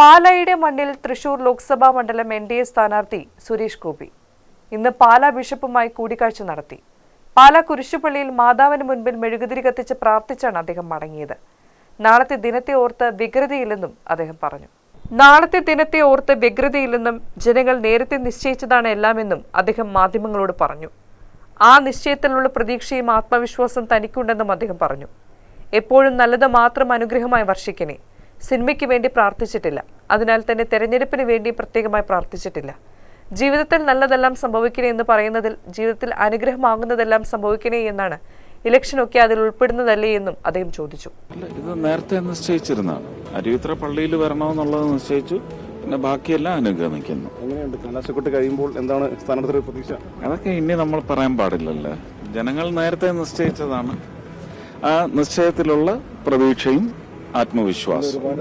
പാലായുടെ മണ്ണിൽ തൃശൂർ ലോക്സഭാ മണ്ഡലം N D A സ്ഥാനാർത്ഥി സുരേഷ് ഗോപി. ഇന്ന് പാലാ ബിഷപ്പുമായി കൂടിക്കാഴ്ച നടത്തി. പാലാ കുരിശുപള്ളിയിൽ മാതാവിന് മുൻപിൽ മെഴുകുതിരി കത്തിച്ച് പ്രാർത്ഥിച്ചാണ് അദ്ദേഹം മടങ്ങിയത്. നാളത്തെ ദിനത്തെ ഓർത്ത് വ്യഗ്രതയില്ലെന്നും അദ്ദേഹം പറഞ്ഞു. നാളത്തെ ദിനത്തെ ഓർത്ത് വ്യഗ്രതയില്ലെന്നും ജനങ്ങൾ നേരത്തെ നിശ്ചയിച്ചതാണ് എല്ലാമെന്നും അദ്ദേഹം മാധ്യമങ്ങളോട് പറഞ്ഞു. ആ നിശ്ചയത്തിലുള്ള പ്രതീക്ഷയും ആത്മവിശ്വാസം തനിക്കുണ്ടെന്നും അദ്ദേഹം പറഞ്ഞു. എപ്പോഴും നല്ലത് മാത്രം അനുഗ്രഹമായി വർഷിക്കണേ. സിനിമയ്ക്ക് വേണ്ടി പ്രാർത്ഥിച്ചിട്ടില്ല. അതിനാൽ തന്നെ തെരഞ്ഞെടുപ്പിന് വേണ്ടി പ്രത്യേകമായി പ്രാർത്ഥിച്ചിട്ടില്ല. ജീവിതത്തിൽ നല്ലതെല്ലാം സംഭവിക്കണേ എന്ന് പറയുന്നതിൽ ജീവിതത്തിൽ അനുഗ്രഹമാകുന്നതെല്ലാം സംഭവിക്കണേ എന്നാണ് ഇലക്ഷനൊക്കെ അതിൽ ഉൾപ്പെടുന്നതല്ലേ എന്നും അദ്ദേഹം ചോദിച്ചു. ഇത് നേരത്തെ നിശ്ചയിച്ചിരുന്നതാണ് അരുവിത്ര പള്ളിയിൽ വരണമെന്നുള്ളത് നിശ്ചയിച്ചു പിന്നെ ബാക്കിയെല്ലാം അനുഗമിക്കുന്നു എങ്ങനെയുണ്ട്? കലാശക്കൊട്ട് കഴിയുമ്പോൾ എന്താണ് പ്രതീക്ഷ? അതൊക്കെ ഇനി നമ്മൾ പറയാൻ പാടില്ലല്ലോ. ജനങ്ങൾ നേരത്തെ നിശ്ചയിച്ചതാണ്. ആ നിശ്ചയത്തിലുള്ള പ്രതീക്ഷയും ആത്മവിശ്വാസവും